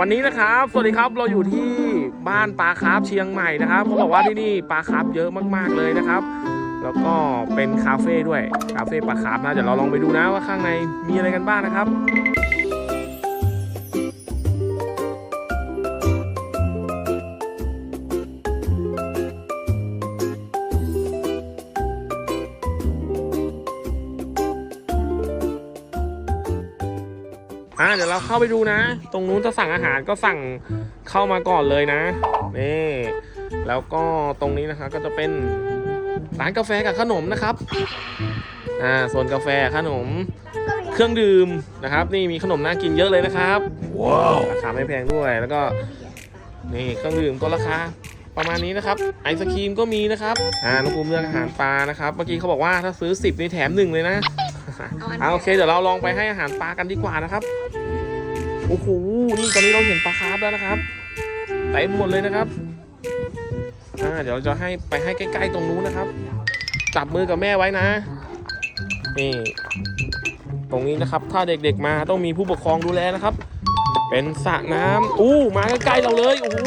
วันนี้นะครับ สวัสดีครับ เราอยู่ที่บ้านปลาคาร์ฟเชียงใหม่นะครับเขาบอกว่าที่นี่ปลาคาร์ฟเยอะมากๆเลยนะครับ แล้วก็เป็นคาเฟ่ด้วย คาเฟ่ปลาคาร์ฟนะ เดี๋ยวเราลองไปดูนะว่าข้างในมีอะไรกันบ้างนะครับ อ่าเดี๋ยวเราเข้าไปดูนะ ตรงนู้นจะสั่งอาหารก็สั่งเข้ามาก่อนเลยนะนี่แล้วก็ตรงนี้นะคะก็จะเป็นร้านกาแฟกับขนมนะครับอ่าส่วนกาแฟขนมเครื่องดื่มนะครับ นี่มีขนมน่ากินเยอะเลยนะครับว้าวราคาไม่แพงด้วยแล้วก็นี่เครื่องดื่มก็ราคาประมาณนี้นะครับไอศครีมก็มีนะครับอ่าน้องภูมิเลือกอาหารปลานะครับ เมื่อกี้เขาบอกว่าถ้าซื้อ 10นี่แถมหนึ่งเลยนะ เอาโอเคเดี๋ยวเราลองไปให้อาหารปลากันดีกว่านะครับโอ้โหนี่ตอนนี้เราเห็นปลาคาร์ฟแล้วนะครับเต็มหมดเลยนะครับอ่าเดี๋ยวเราจะให้ไปให้ใกล้ ๆ ตรงนู้นนะครับ จับมือกับแม่ไว้นะนี่ตรงนี้นะครับ ถ้าเด็กๆมาต้องมีผู้ปกครองดูแลนะครับ เป็นสระน้ำอู้มาใกล้ๆเราเลยโอ้โห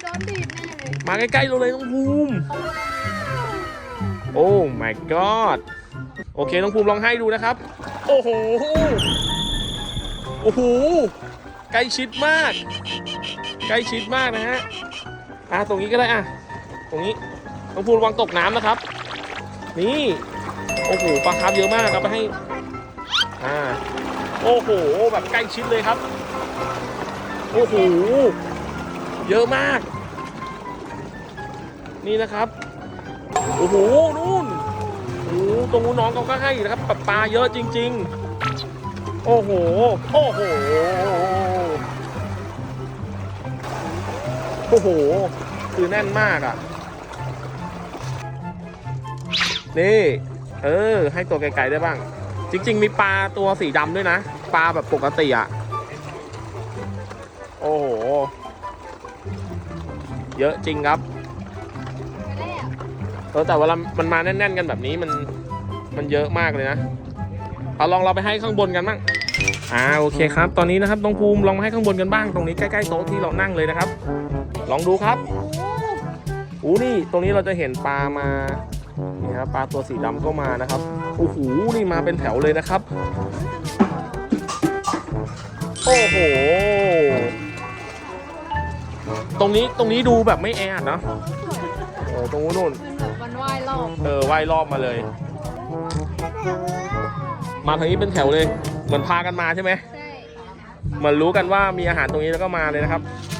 โดนดีดแน่เลยมาใกล้ๆเราเลยน้องภูมิโอ้ my god โอเคน้องภูมิลองให้ดูนะครับ โอ้โห โอ้โห ใกล้ชิดมาก ใกล้ชิดมากนะฮะ อะตรงนี้ก็ได้อะ ตรงนี้ น้องภูมิระวังตกน้ำนะครับ นี่ โอ้โห ปลาคาร์ฟเยอะมากเอาไปให้ อ่า โอ้โห แบบใกล้ชิดเลยครับ โอ้โห เยอะมาก นี่นะครับ โอ้โห นู่น โอ้ตรงนู้นน้องเขาก็ให้นะครับปลาปลาเยอะจริง ๆ โอ้โห โอ้โห โอ้โห คือแน่นมากอะ นี่ เออ ให้ตัวไกลๆได้บ้าง จริง ๆ มีปลาตัวสีดำด้วยนะ ปลาแบบปกติอะ โอ้โห เยอะจริงครับ เออแต่เวลามันมาแน่น ๆ กันแบบนี้มันมันเยอะมากเลยนะเอาลองเราไปให้ข้างบนกันบ้างอ่าโอเคครับ ตอนนี้นะครับน้องภูมิลองมาให้ข้างบนกันบ้างตรงนี้ใกล้ๆโต๊ะที่เรานั่งเลยนะครับ ลองดูครับอู้นี่ตรงนี้เราจะเห็นปลามานี่ครับปลาตัวสีดำก็มานะครับโอ้โหนี่มาเป็นแถวเลยนะครับ โอ้โหตรงนี้ตรงนี้ดูแบบไม่แออัดนะโอ้ตรงนู้น รอบเออว่ายรอบมาเลย มาทางนี้เป็นแถวเลย เหมือนพากันมาใช่ไหมใช่ เหมือนรู้กันว่ามีอาหารตรงนี้แล้วก็มาเลยนะครับโอ้